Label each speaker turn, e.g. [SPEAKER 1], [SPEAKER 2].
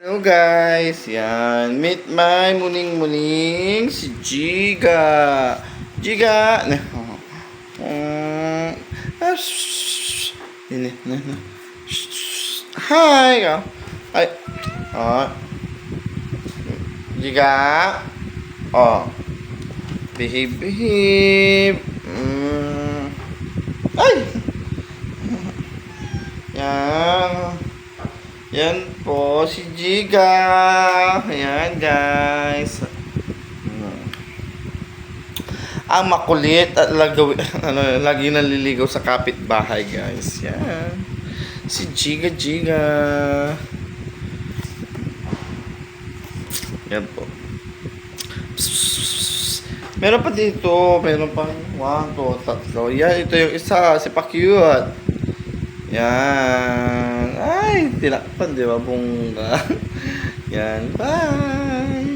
[SPEAKER 1] Hello guys, yan. Meet my muning-muning si Jiga. Jiga! Ah, Hi! Ay. Oh. Jiga. Oh. Behave, behave. Mm. Ay! Yan. Yan po, si Jiga. Ayan, guys. Ang makulit at lagaw, ano, lagi naliligaw sa kapitbahay, guys. Yan. Si Jiga Jiga. Yan po. Meron pa dito. Meron pa. One, two, tatlo. Yan, ito yung isa. Si Pa-cute. Yan. Ay, tinakpan, di ba? Bongga. Yan. Bye.